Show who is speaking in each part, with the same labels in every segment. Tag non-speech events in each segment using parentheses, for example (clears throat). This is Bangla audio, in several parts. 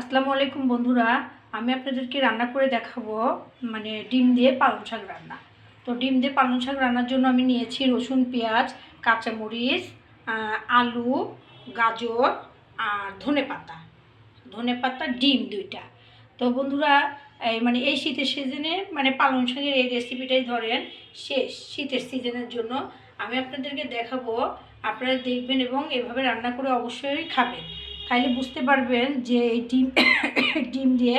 Speaker 1: আসসালামু আলাইকুম বন্ধুরা, আমি আপনাদেরকে রান্না করে দেখাবো মানে ডিম দিয়ে পালং শাক রান্না। তো ডিম দিয়ে পালং শাক রান্নার জন্য আমি নিয়েছি রসুন, পেঁয়াজ, কাঁচামরিচ আলু, গাজর আর ধনে পাতা। ধনে পাতা, ডিম দুইটা। তো বন্ধুরা, এই মানে এই শীতের সিজনে মানে পালং শাকের এই রেসিপিটাই ধরেন শেষ শীতের সিজনের জন্য আমি আপনাদেরকে দেখাবো। আপনারা দেখবেন এবং এভাবে রান্না করে অবশ্যই খাবেন। খাইলে বুঝতে পারবেন যে এই ডিম (coughs) ডিম দিয়ে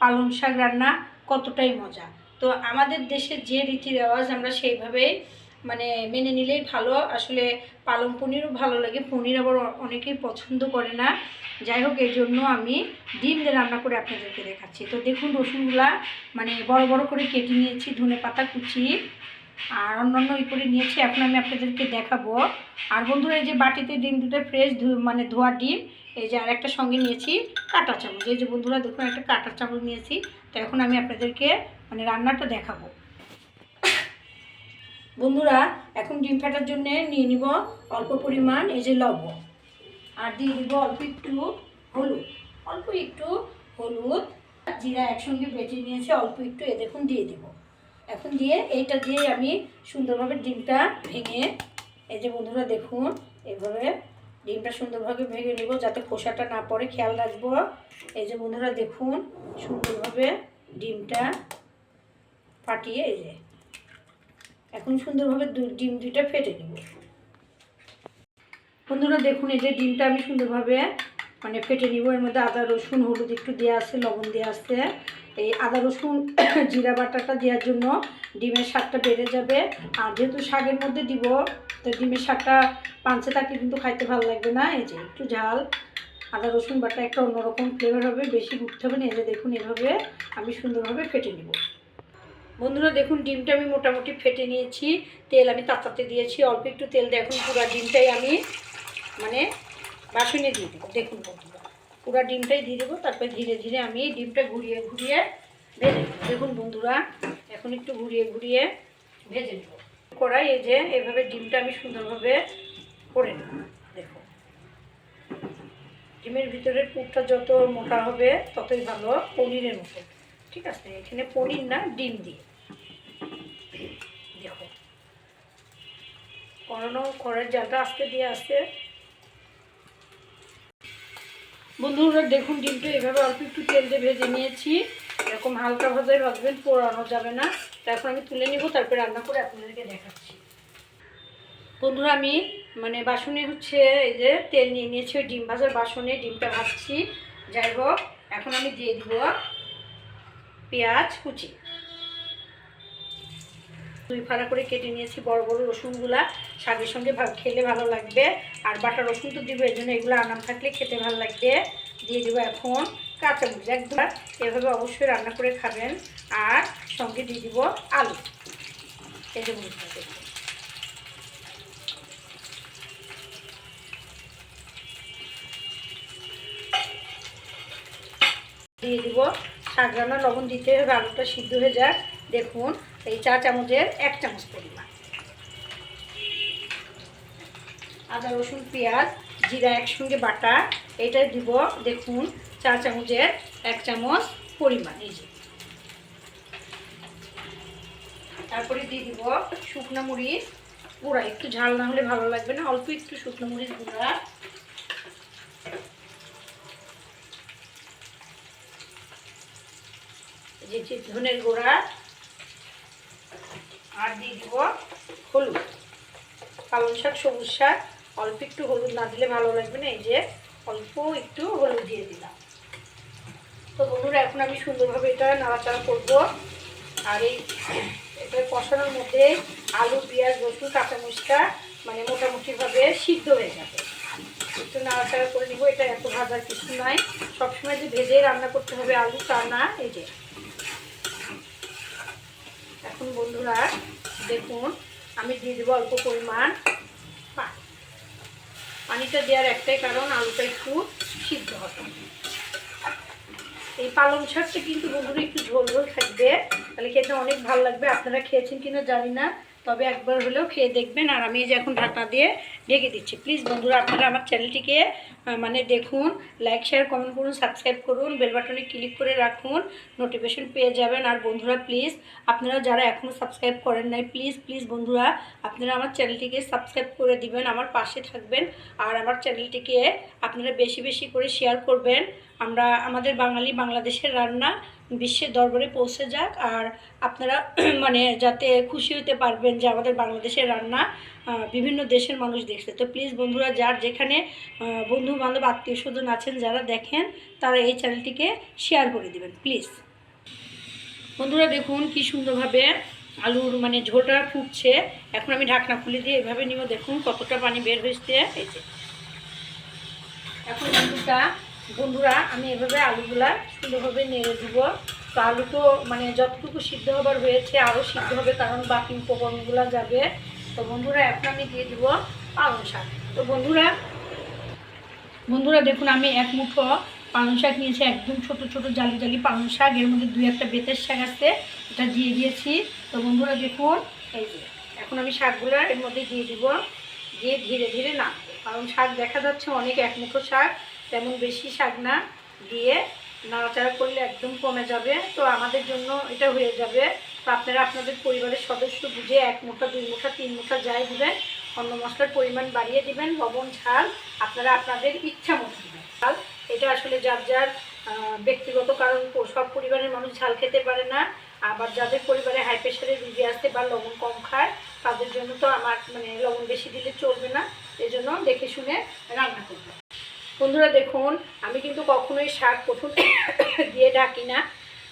Speaker 1: পালং শাক রান্না কতটাই মজা। তো আমাদের দেশে যে রীতি রেওয়াজ আমরা সেইভাবেই মানে মেনে নিলেই ভালো। আসলে পালং পনিরও ভালো লাগে, পনির আবার অনেকেই পছন্দ করে না। যাই হোক, এই জন্য আমি ডিম দিয়ে রান্না করে আপনাদেরকে দেখাচ্ছি। তো দেখুন, রসুনগুলা মানে বড় বড় করে কেটে নিয়েছি, ধনে পাতা কুচি, আর অন্যান্য ই করে নিয়েছি। এখন আমি আপনাদেরকে দেখাবো। আর বন্ধুরা, এই যে বাটিতে ডিম দুটো ফ্রেশ মানে ধোয়া ডিম এই যে আর একটা সঙ্গে নিয়েছি কাঁটা চামচ। এই যে বন্ধুরা, দেখুন, একটা কাঁটা চামচ নিয়েছি। তো এখন আমি আপনাদেরকে মানে রান্নাটা দেখাবো। বন্ধুরা, এখন ডিম ফাটার জন্য নিয়ে নিব অল্প পরিমাণ এই যে লবণ। আর দিয়ে দিব অল্প একটু হলুদ। অল্প একটু হলুদ। জিরা একসঙ্গে বেটে নিয়েছি, অল্প একটু এ দেখুন দিয়ে দিব। এখন দিয়ে এইটা দিয়ে আমি সুন্দরভাবে ডিমটা ভেঙে, এই যে বন্ধুরা, দেখুন এইভাবে ডিমটা সুন্দরভাবে ভেঙে নেব যাতে খোসাটা না পড়ে, খেয়াল রাখব। এই যে বন্ধুরা, দেখুন সুন্দরভাবে ডিমটা ফাটিয়ে, এই যে এখন সুন্দরভাবে ডিম দুইটা ফেটে নেব। বন্ধুরা, দেখুন এই যে ডিমটা আমি সুন্দরভাবে মানে ফেটে নিব। এর মধ্যে আদা, রসুন, হলুদ একটু দেওয়া আছে, লবণ দেওয়া আছে। এই আদা রসুন, (coughs) জিরা বাটাটা দেওয়ার জন্য ডিমের স্বাদটা বেড়ে যাবে। আর যেহেতু শাকের মধ্যে দিব, তো ডিমের স্বাদটা পাঞ্চে থাকে কিন্তু খাইতে ভালো লাগবে না। এই যে একটু ঝাল, আদা রসুন বাটা একটা অন্যরকম ফ্লেভার হবে, বেশি উঠতে হবে না। এই যে দেখুন, এভাবে আমি সুন্দরভাবে ফেটে নিব। বন্ধুরা, দেখুন, ডিমটা আমি মোটামুটি ফেটে নিয়েছি। তেল আমি তাতাতে দিয়েছি, অল্প একটু তেল দেখুন পুরো ডিমটাই আমি মানে বাসনে দিয়ে দেবো। দেখুন বন্ধুরা। পুরো ডিমটাই দিয়ে দেবো, তারপরে ধীরে ধীরে আমি এই ডিমটা ঘুরিয়ে ঘুরিয়ে ভেজে দেখুন বন্ধুরা, এখন একটু ঘুরিয়ে ঘুরিয়ে ভেজে নেব। কড়াই এই যে এভাবে ডিমটা আমি সুন্দরভাবে করে নেব। দেখো, ডিমের ভিতরের পুরটা যত মোটা হবে ততই ভালো পনিরের মতো। ঠিক আছে, এখানে পনির না, ডিম দিয়ে। দেখো করানো খড়ের জালটা আস্তে দিয়ে আসতে বন্ধুরা, দেখুন ডিমটা এভাবে অল্প একটু তেল দিয়ে ভেজে নিয়েছি। এরকম হালকা ভাজায় ভাজবেন, পোড়ানো যাবে না। তো এখন আমি তুলে নিব, তারপরে রান্না করে আপনাদেরকে দেখাচ্ছি। বন্ধুরা, আমি মানে বাসনে হচ্ছে এই যে তেল নিয়ে নিয়েছি ডিম ভাজার বাসনে ডিমটা ভাজছি। যাই হোক, এখন আমি দিয়ে দিব পেঁয়াজ কুচি। দুই ফাড়া করে কেটে নিয়েছি বড় বড় রসুনগুলা। শাকের সঙ্গে খেলে ভালো লাগবে। আর বাটা রসুন তো দিব এই জন্য এগুলো আনাম থাকলে খেতে ভালো লাগবে। দিয়ে দেবো এখন কাঁচামরিচ একদম। এভাবে অবশ্যই রান্না করে খাবেন। আর সঙ্গে দিয়ে দিব আলু। এই যে দিয়ে দিব। শাক রান্না লবণ দিতে হবে, আলুটা সিদ্ধ হয়ে যাক। দেখুন এই চা চামচের এক চামচ পরিমাণ। আদা, রসুন, পেঁয়াজ, জিরা একসঙ্গে বাটা এটা দিব, দেখুন চা চামচের এক চামচ পরিমাণ, এই যে। তারপরে দিয়ে দিব শুকনো মরিচ গুঁড়া, একটু ঝাল না হলে ভালো লাগবে না, অল্প একটু শুকনো মরিচ গুঁড়া। যে ধনের গুঁড়া আর দিয়ে দিব হলুদ। পালং শাক, সবুজ শাক, অল্প একটু হলুদ না দিলে ভালো লাগবে না, এই যে অল্প একটু হলুদ দিয়ে দিলাম। তো বন্ধুরা, এখন আমি সুন্দরভাবে এটা নাড়াচাড়া করব। আর এই এটা কষানোর মধ্যে আলু, পেঁয়াজ, রসুন কাঁচামরিচটা মানে মোটামুটিভাবে সিদ্ধ হয়ে যাবে। একটু নাড়াচাড়া করে নিব। এটা এত ভাজার কিছু নাই। সবসময় যে ভেজে রান্না করতে হবে আলু, তা না, এই যে। এখন বন্ধুরা দেখুন, আমি দিয়ে দেবো অল্প পরিমাণ পানি পানিটা দেওয়ার একটাই কারণ, আলুটা একটু সিদ্ধ হবে। এই পালং শাকটা কিন্তু বন্ধুরা একটু ঝোল ঝোল থাকবে, তাহলে খেতে অনেক ভালো লাগবে। আপনারা খেয়েছেন কিনা জানি না তবে একবার হলেও খেয়ে দেখবেন আর আমি যে এখন ঢাকনা দিয়ে ঢেকে দিচ্ছি। প্লিজ বন্ধুরা, আপনারা আমার চ্যানেলটিকে মানে দেখুন লাইক শেয়ার কমেন্ট করুন সাবস্ক্রাইব করুন বেল বাটনে ক্লিক করে রাখুন নোটিফিকেশন পেয়ে যাবেন। আর বন্ধুরা প্লিজ আপনারা যারা এখনও সাবস্ক্রাইব করেন নাই প্লিজ প্লিজ বন্ধুরা, আপনারা আমার চ্যানেলটিকে সাবস্ক্রাইব করে দিবেন, আমার পাশে থাকবেন, আর আমার চ্যানেলটিকে আপনারা বেশি বেশি করে শেয়ার করবেন। আমরা, আমাদের বাঙালি বাংলাদেশের রান্না বিশ্বের দরবারে পৌঁছে যাক আর আপনারা (clears throat) মানে যাতে খুশি হতে পারবেন যে আমাদের বাংলাদেশের রান্না বিভিন্ন দেশের মানুষ দেখছে। তো প্লিজ বন্ধুরা, যার যেখানে বন্ধু বান্ধব আত্মীয় স্বজন আছেন, যারা দেখেন, তারা এই চ্যানেলটিকে শেয়ার করে দিবেন প্লিজ বন্ধুরা, দেখুন কি সুন্দরভাবে আলুর মানে ঝোলটা ফুটছে। এখন আমি ঢাকনা খুলে দিয়ে এভাবে নিব, দেখুন কতটা পানি বের হয়েছে। এই যে। এখন আলুটা বন্ধুরা, আমি এভাবে আলুগুলা সুন্দরভাবে নেড়ে দিব। তো আলু তো মানে যতটুকু সিদ্ধ হবার হয়েছে আরও সিদ্ধ হবে কারণ বাকি উপকরণগুলো যাবে। তো বন্ধুরা, এখন আমি দিয়ে দিব পালং শাক। তো বন্ধুরা বন্ধুরা দেখুন, আমি এক মুঠো পালং শাক নিয়েছি, একদম ছোট ছোট জালি জালি পালং শাক। এর মধ্যে দুই একটা বেতের শাক আছে, এটা দিয়ে দিয়েছি। তো বন্ধুরা দেখুন, এই যে, এখন আমি শাকগুলো এর মধ্যে দিয়ে দিব। দিয়ে ধীরে ধীরে না কারণ শাক দেখা যাচ্ছে অনেক, এক মুঠো শাক। তেমন বেশি শাক না দিয়ে নাড়াচাড়া করলে একদম কমে যাবে। তো আমাদের জন্য এটা হয়ে যাবে। তো আপনারা আপনাদের পরিবারের সদস্য বুঝে এক মুঠা, দুই মুঠা, তিন মুঠা যাই দিবেন। অন্য মশলার পরিমাণ বাড়িয়ে দিবেন, লবণ, ঝাল। আপনারা আপনাদের ইচ্ছা মতো দিবেন। ঝাল, এটা আসলে যার যার ব্যক্তিগত কারণ সব পরিবারের মানুষ ঝাল খেতে পারে না। আবার যাদের পরিবারে হাই প্রেশারের রুগী আসতে বা লবণ কম খায়, তাদের জন্য তো আমার মানে লবণ বেশি দিলে চলবে না। এজন্য জন্য দেখে শুনে রান্না করব বন্ধুরা দেখুন, আমি কিন্তু কখনোই শাক প্রথম (coughs) দিয়ে ঢাকি না।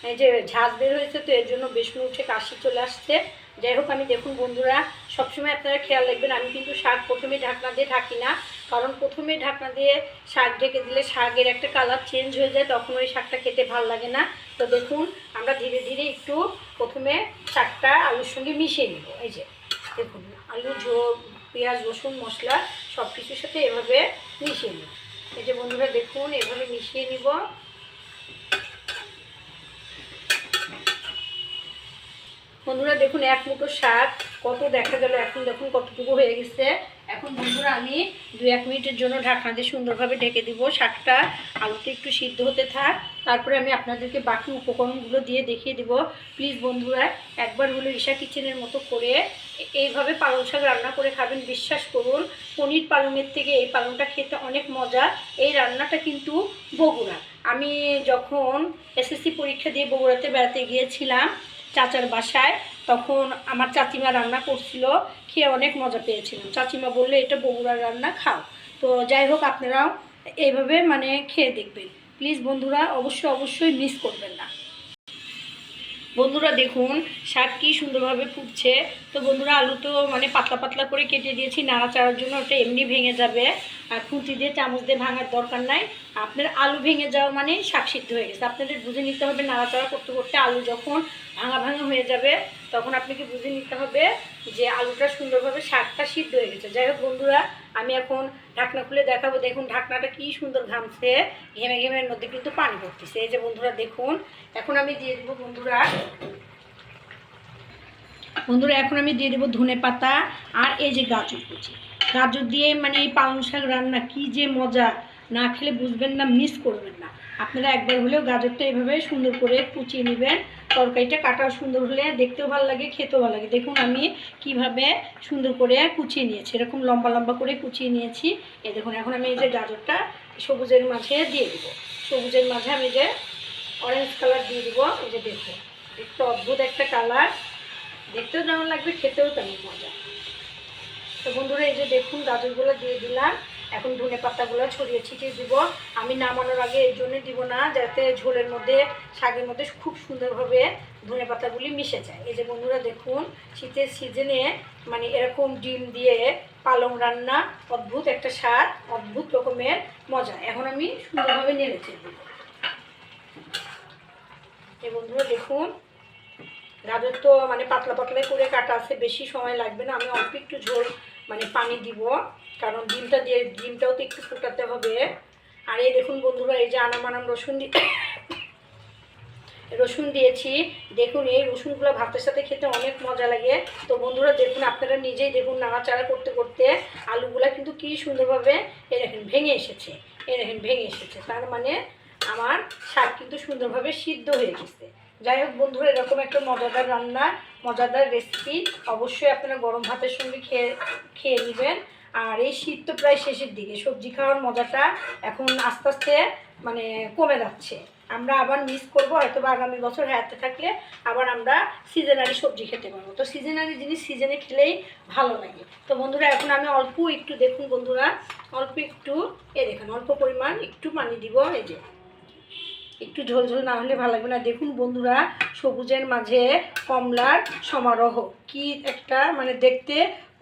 Speaker 1: এই যে ঝাঁজ বের হয়েছে তো এর জন্য বেশি উঠে কাশি চলে আসছে। যাই হোক, আমি দেখুন বন্ধুরা, সবসময় আপনারা খেয়াল রাখবেন, আমি কিন্তু শাক প্রথমে ঢাকনা দিয়ে ঢাকি না। কারণ প্রথমে ঢাকনা দিয়ে শাক ঢেকে দিলে শাকের একটা কালার চেঞ্জ হয়ে যায়, তখন ওই শাকটা খেতে ভালো লাগে না। তো দেখুন, আমরা ধীরে ধীরে একটু প্রথমে শাকটা আলুর সঙ্গে মিশিয়ে নেব। এই যে, দেখুন, আলু, ঝোল, পেঁয়াজ, রসুন, মশলা সব কিছুর সাথে এভাবে মিশিয়ে নেব। এই যে বন্ধুরা দেখুন, এভাবে মিশিয়ে নিব। বন্ধুরা দেখুন, এক মুঠো শাক, কত দেখা গেল, এখন দেখুন কতটুকু হয়ে গেছে। এখন বন্ধুরা আমি দু এক মিনিটের জন্য ঢাকনা দিয়ে সুন্দরভাবে ঢেকে দিব। শাকটা আলুটা একটু সিদ্ধ হতে থাক। তারপরে আমি আপনাদেরকে বাকি উপকরণগুলো দিয়ে দেখিয়ে দিব। প্লিজ বন্ধুরা, একবার হলো ঈশা কিচেনের মতো করে এইভাবে পালং শাক রান্না করে খাবেন, বিশ্বাস করুন। পনির পালংয়ের থেকে এই পালংটা খেতে অনেক মজা। এই রান্নাটা কিন্তু বগুড়া। আমি যখন এসএসসি পরীক্ষা দিয়ে বগুড়াতে বেড়াতে গিয়েছিলাম চাচার বাসায় তখন আমার চাচিমা রান্না করছিল, খেয়ে অনেক মজা পেয়েছিলাম। চাচিমা বললে, এটা বগুড়ার রান্না, খাও। তো যাই হোক, আপনারাও এইভাবে মানে খেয়ে দেখবেন। প্লিজ বন্ধুরা, অবশ্যই অবশ্যই মিস করবেন না। বন্ধুরা দেখুন, শাক কি সুন্দরভাবে ফুটছে। তো বন্ধুরা, আলু তো মানে পাতলা পাতলা করে কেটে দিয়েছি, নাড়াচাড়ার জন্য ওটা এমনি ভেঙে যাবে। আর খুঁটি দিয়ে চামচ দিয়ে ভাঙার দরকার নাই। আপনার আলু ভেঙে যাওয়া মানে শাক সিদ্ধ হয়ে গেছে। আপনাদের বুঝে নিতে হবে, নাড়াচাড়া করতে করতে আলু যখন ভাঙা ভাঙা হয়ে যাবে তখন আপনাকে বুঝে নিতে হবে যে আলুটা সুন্দরভাবে শাকটা সিদ্ধ হয়ে গেছে। যাই হোক বন্ধুরা, আমি এখন ঢাকনা খুলে দেখাবো। দেখুন, ঢাকনাটা কি সুন্দর ঘামছে। ঘেমে ঘেমের মধ্যে কিন্তু পানি পড়তেছে। এই যে বন্ধুরা, দেখুন, এখন আমি দিয়ে দেবো বন্ধুরা বন্ধুরা, এখন আমি দিয়ে দেবো ধনে পাতা আর এই যে গাজর কুচি। গাজর দিয়ে মানে এই পালং শাক রান্না কি যে মজা, না খেলে বুঝবেন না, মিস করবেন না। আপনারা একবার হলেও গাজরটা এভাবে সুন্দর করে কুচিয়ে নেবেন। তরকারিটা কাটাও সুন্দর হলে দেখতেও ভালো লাগে, খেতেও ভালো লাগে। দেখুন আমি কীভাবে সুন্দর করে কুচিয়ে নিয়েছি। এরকম লম্বা লম্বা করে কুচিয়ে নিয়েছি। এ দেখুন, এখন আমি এই যে গাজরটা সবুজের মাঝে দিয়ে দেবো। সবুজের মাঝে আমি যে অরেঞ্জ কালার দিয়ে দিব, এই যে দেখুন, দেখতে অদ্ভুত একটা কালার দেখতেও যেমন লাগবে, খেতেও তেমন মজা। তো বন্ধুরা, এই যে দেখুন, গাজরগুলো দিয়ে দিলাম। এখন ধনে পাতাগুলো ছড়িয়ে ছিটিয়ে দিব। আমি নামানোর আগে এই জন্যে দিব না, যাতে ঝোলের মধ্যে, শাকের মধ্যে খুব সুন্দরভাবে ধনে পাতাগুলি মিশে যায়। এই যে বন্ধুরা দেখুন, শীতের সিজনে মানে এরকম ডিম দিয়ে পালং রান্না অদ্ভুত একটা স্বাদ, অদ্ভুত রকমের মজা। এখন আমি সুন্দরভাবে নেড়ে এই বন্ধুরা দেখুন গাজর তো মানে পাতলা পাতলা করে কাটা আছে, বেশি সময় লাগবে না। আমি অল্প একটু ঝোল মানে পানি দিব, কারণ ডিমটা দিয়ে, ডিমটাও তো একটু ফুটাতে হবে। আর এই দেখুন বন্ধুরা, এই যে আনাম আনাম রসুন দি রসুন দিয়েছি। দেখুন, এই রসুনগুলো ভাতের সাথে খেতে অনেক মজা লাগে। তো বন্ধুরা, দেখুন, আপনারা নিজেই দেখুন নাড়াচাড়া করতে করতে আলুগুলা কিন্তু কি সুন্দরভাবে এ দেখেন, ভেঙে এসেছে। এ দেখেন, ভেঙে এসেছে। তার মানে আমার শাক কিন্তু সুন্দরভাবে সিদ্ধ হয়ে গেছে। যাই হোক বন্ধুরা, এরকম একটা মজাদার রান্না, মজাদার রেসিপি অবশ্যই আপনারা গরম ভাতের সঙ্গে খেয়ে খেয়ে নেবেন। আর এই শীত তো প্রায় শেষের দিকে, সবজি খাওয়ার মজাটা এখন আস্তে আস্তে মানে কমে যাচ্ছে। আমরা আবার মিস করব হয়তো বা আগামী বছর হাতে থাকলে আবার আমরা সিজনারি সবজি খেতে পারব। তো সিজনারি জিনিস সিজনে খেলেই ভালো লাগে। তো বন্ধুরা, এখন আমি অল্প একটু দেখুন বন্ধুরা, অল্প একটু, এ দেখুন, অল্প পরিমাণ একটু পানি দিব, এই যে। একটু ঝোল ঝোল না হলে ভালো লাগবে না। দেখুন বন্ধুরা, সবুজের মাঝে কমলার সমারোহ। কি একটা মানে দেখতে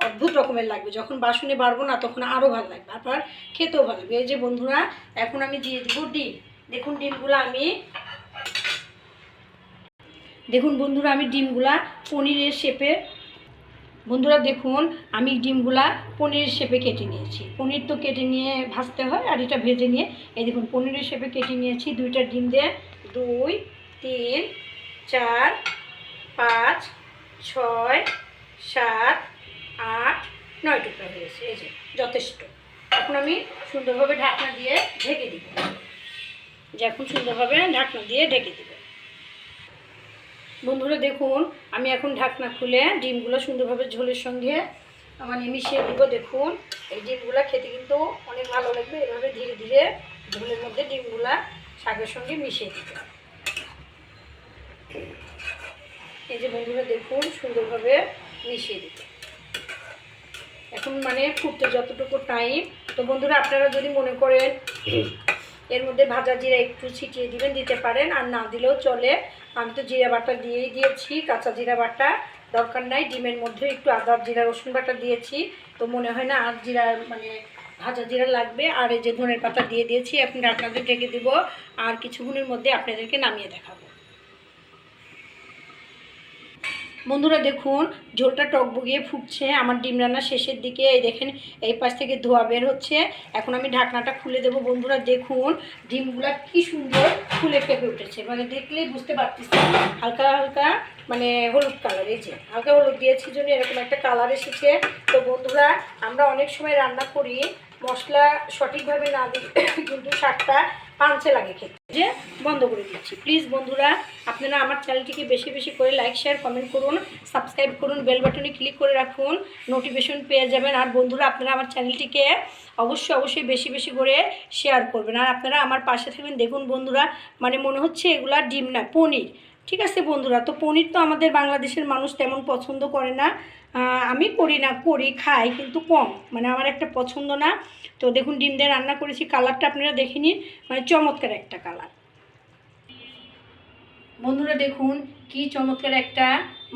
Speaker 1: অদ্ভুত রকমের লাগবে। যখন বাসনে বাড়বো না, তখন আরও ভালো লাগবে। আবার খেতেও ভালো লাগবে। এই যে বন্ধুরা, এখন আমি দিয়ে দিব ডিম। দেখুন ডিমগুলো আমি দেখুন বন্ধুরা, আমি ডিমগুলা পনিরের শেপে বন্ধুরা দেখুন, আমি ডিমগুলা পনিরের শেপে কেটে নিয়েছি। পনির তো কেটে নিয়ে ভাজতে হয় আর এটা ভেজে নিয়ে, এই দেখুন, পনিরের শেপে কেটে নিয়েছি দুইটা ডিম দিয়ে। দুই, তিন, চার, পাঁচ, ছয়, সাত, আট, নয় টুকরা হয়েছে, এই যে, যথেষ্ট। এখন আমি সুন্দরভাবে ঢাকনা দিয়ে ঢেকে দিব। যে, এখন সুন্দরভাবে ঢাকনা দিয়ে ঢেকে দিব। বন্ধুরা দেখুন, আমি এখন ঢাকনা খুলে ডিমগুলো সুন্দরভাবে ঝোলের সঙ্গে মানে মিশিয়ে দিব, দেখুন। এই ডিমগুলো খেতে কিন্তু অনেক ভালো লাগবে, এভাবে ধীরে ধীরে ঝোলের মধ্যে ডিমগুলা শাকের সঙ্গে মিশিয়ে দিতে এই যে বন্ধুরা দেখুন, সুন্দরভাবে মিশিয়ে দিতে এখন মানে ফুটতে যতটুকু টাইম তো বন্ধুরা আপনারা যদি মনে করেন, এর মধ্যে ভাজা জিরা একটু ছিটিয়ে দিবেন, দিতে পারেন, আর না দিলেও চলে। আমি তো জিরা বাটা দিয়েই দিয়েছি, কাঁচা জিরা বাটা দরকার নাই, ডিমের মধ্যে একটু আদা, জিরা, রসুন বাটা দিয়েছি। তো মনে হয় না আর জিরা মানে ভাজা জিরা লাগবে। আর এই যে ধনের পাতা দিয়ে দিয়েছি আপনি আপনাদের ডেকে দিব। আর কিছুক্ষণের মধ্যে আপনাদেরকে নামিয়ে দেখাবো। বন্ধুরা দেখুন, ঝোলটা টকবগিয়ে ফুটছে, আমার ডিম রান্না শেষের দিকে, এই দেখেন, এই পাশ থেকে ধোয়া বের হচ্ছে। এখন আমি ঢাকনাটা খুলে দেবো, বন্ধুরা দেখুন, ডিমগুলো কি সুন্দর ফুলে ফেপে উঠেছে। মানে দেখলেই বুঝতে পারতেছি, হালকা হালকা মানে হলুদ কালার, এই যে, হালকা হলুদ দিয়েছি জন্য এরকম একটা কালার এসেছে। তো বন্ধুরা, আমরা অনেক সময় রান্না করি, মশলা সঠিকভাবে না দিলে কিন্তু শাকটা পাঞ্চে লাগে খেতে। যে বন্ধ করে দিচ্ছি। প্লিজ বন্ধুরা, আপনারা আমার চ্যানেলটিকে বেশি বেশি করে লাইক শেয়ার কমেন্ট করুন সাবস্ক্রাইব করুন বেল বাটনে ক্লিক করে রাখুন নোটিফিকেশন পেয়ে যাবেন। আর বন্ধুরা, আপনারা আমার চ্যানেলটিকে অবশ্যই অবশ্যই বেশি বেশি করে শেয়ার করবেন। আর আপনারা আমার পাশে থাকবেন। দেখুন বন্ধুরা মানে মনে হচ্ছে এগুলা ডিম না, পনির। ঠিক আছে বন্ধুরা, তো পনির তো আমাদের বাংলাদেশের মানুষ তেমন পছন্দ করে না। আমি করি না, করি, খাই কিন্তু কম। মানে আমার একটা পছন্দ না। তো দেখুন, ডিম দিয়ে রান্না করেছি কালারটা আপনারা দেখে নিন। মানে চমৎকার একটা কালার বন্ধুরা দেখুন, কি চমৎকার একটা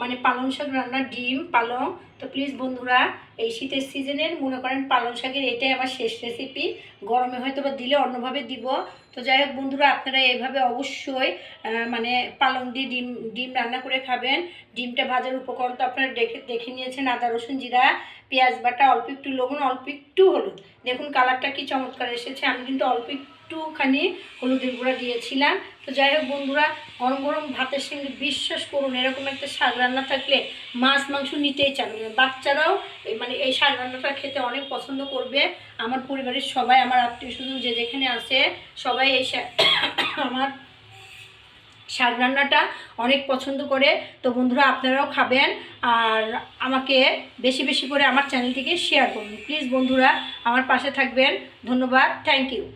Speaker 1: মানে পালং শাক রান্নার ডিম, পালং। তো প্লিজ বন্ধুরা, এই শীতের সিজনের মনে করেন পালং শাকের এটাই আমার শেষ রেসিপি গরমে হয়তো বা দিলে অন্যভাবে দিব। তো যাই হোক বন্ধুরা, আপনারা এইভাবে অবশ্যই মানে পালং দিয়ে ডিম ডিম রান্না করে খাবেন। ডিমটা ভাজার উপকরণ তো আপনারা দেখে দেখে নিয়েছেন, আদা, রসুন, জিরা, পেঁয়াজ, বাটা, অল্প একটু লবণ, অল্প একটু হলুদ। দেখুন কালারটা কি চমৎকার এসেছে। আমি কিন্তু অল্প একটুখানি হলুদের গুঁড়া দিয়েছিলাম। তো যাই হোক বন্ধুরা, গরম গরম ভাতের সঙ্গে বিশ্বাস করুন, এরকম একটা শাক রান্না থাকলে মাছ, মাংস নিতেই চাবে না বাচ্চারাও মানে এই শাক রান্নাটা খেতে অনেক পছন্দ করবে। আমার পরিবারের সবাই, আমার আত্মীয় স্বজন যে যেখানে আছে, সবাই এই (coughs) আমার শাক রান্নাটা অনেক পছন্দ করে। তো বন্ধুরা, আপনারাও খাবেন আর আমাকে বেশি বেশি করে আমার চ্যানেলটিকে শেয়ার করুন। প্লিজ বন্ধুরা, আমার পাশে থাকবেন। ধন্যবাদ থ্যাংক ইউ